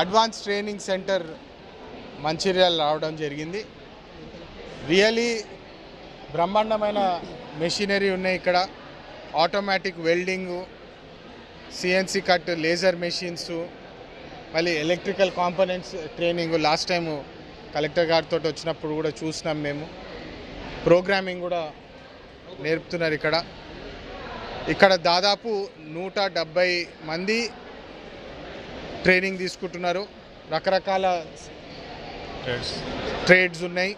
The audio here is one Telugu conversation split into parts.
అడ్వాన్స్ ట్రైనింగ్ సెంటర్ మంచిర్యాల రావడం జరిగింది. రియలీ బ్రహ్మాండమైన మెషినరీ ఉన్నాయి ఇక్కడ. Automatic welding CNC cut laser machines మళ్ళీ electrical components training last time collector గారితో వచ్చినప్పుడు కూడా చూసినాం మేము. ప్రోగ్రామింగ్ కూడా నేర్పుతున్నారు ఇక్కడ. ఇక్కడ దాదాపు నూట మంది ట్రైనింగ్ తీసుకుంటున్నారు. రకరకాల ట్రేడ్స్ ఉన్నాయి.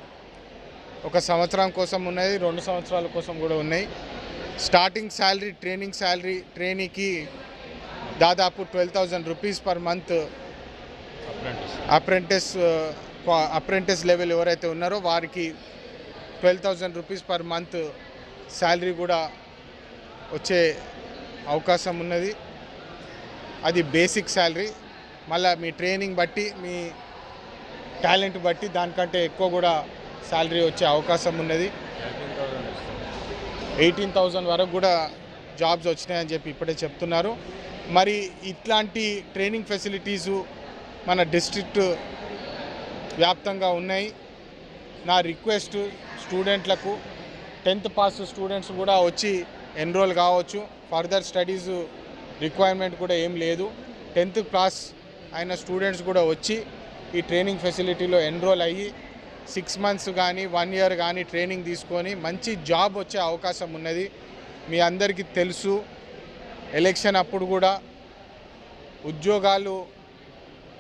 ఒక సంవత్సరం కోసం ఉన్నాయి రెండు సంవత్సరాల కోసం కూడా ఉన్నాయి. స్టార్టింగ్ శాలరీ ట్రైనింగ్ శాలరీ ట్రైనీకి దాదాపు twelve thousand rupees per month apprentice apprentice level ఎవరైతే ఉన్నారో వారికి twelve thousand rupees per month salary కూడా వచ్చే అవకాశం ఉన్నది. అది బేసిక్ శాలరీ. మళ్ళీ మీ ట్రైనింగ్ బట్టి మీ టాలెంట్ బట్టి దానికంటే ఎక్కువ కూడా శాలరీ వచ్చే అవకాశం ఉన్నది. ఎయిటీన్ థౌజండ్ వరకు కూడా జాబ్స్ వచ్చినాయని చెప్పి ఇప్పుడే చెప్తున్నారు. మరి ఇట్లాంటి ట్రైనింగ్ ఫెసిలిటీసు మన డిస్ట్రిక్ట్ వ్యాప్తంగా ఉన్నాయి. నా రిక్వెస్ట్ స్టూడెంట్లకు టెన్త్ పాస్ స్టూడెంట్స్ కూడా వచ్చి ఎన్రోల్ కావచ్చు. ఫర్దర్ స్టడీస్ రిక్వైర్మెంట్ కూడా ఏం లేదు. టెన్త్ క్లాస్ ఆయన స్టూడెంట్స్ కూడా వచ్చి ఈ ట్రైనింగ్ ఫెసిలిటీలో ఎన్రోల్ అయ్యి సిక్స్ మంత్స్ కానీ వన్ ఇయర్ కానీ ట్రైనింగ్ తీసుకొని మంచి జాబ్ వచ్చే అవకాశం ఉన్నది. మీ అందరికీ తెలుసు. ఎలక్షన్ అప్పుడు కూడా ఉద్యోగాలు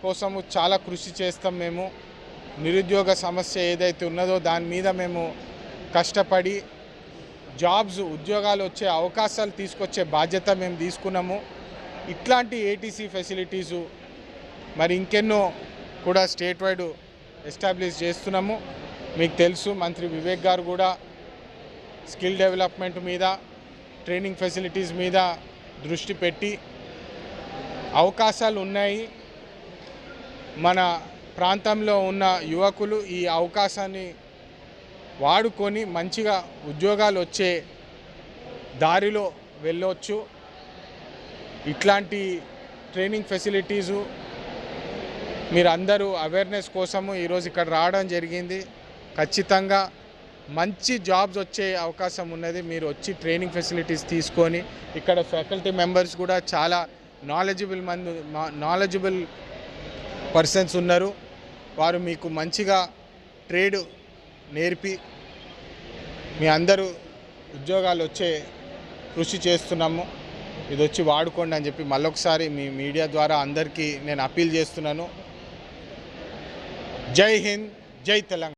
కోసము చాలా కృషి చేస్తాం మేము. నిరుద్యోగ సమస్య ఏదైతే ఉన్నదో దాని మీద మేము కష్టపడి జాబ్స్ ఉద్యోగాలు వచ్చే అవకాశాలు తీసుకొచ్చే బాధ్యత మేము తీసుకున్నాము. ఇట్లాంటి ఏటీసీ ఫెసిలిటీసు మరి ఇంకెన్నో కూడా స్టేట్ వైడ్ ఎస్టాబ్లిష్ చేస్తున్నాము. మీకు తెలుసు మంత్రి వివేక్ గారు కూడా స్కిల్ డెవలప్మెంట్ మీద ట్రైనింగ్ ఫెసిలిటీస్ మీద దృష్టి పెట్టి అవకాశాలు ఉన్నాయి. మన ప్రాంతంలో ఉన్న యువకులు ఈ అవకాశాన్ని వాడుకొని మంచిగా ఉద్యోగాలు వచ్చే దారిలో వెళ్ళొచ్చు. ఇట్లాంటి ట్రైనింగ్ ఫెసిలిటీసు మీరు అందరూ అవేర్నెస్ కోసము ఈరోజు ఇక్కడ రావడం జరిగింది. ఖచ్చితంగా మంచి జాబ్స్ వచ్చే అవకాశం ఉన్నది. మీరు వచ్చి ట్రైనింగ్ ఫెసిలిటీస్ తీసుకొని ఇక్కడ ఫ్యాకల్టీ మెంబర్స్ కూడా చాలా నాలెడ్జబుల్ మంది నాలెడ్జబుల్ పర్సన్స్ ఉన్నారు. వారు మీకు మంచిగా ట్రేడ్ నేర్పి మీ అందరూ ఉద్యోగాలు వచ్చే కృషి చేస్తున్నాము. ఇది వచ్చి వాడుకోండి అని చెప్పి మళ్ళొకసారి మీ మీడియా ద్వారా అందరికీ నేను అప్పీల్ చేస్తున్నాను. जय हिंद जय तेलंगा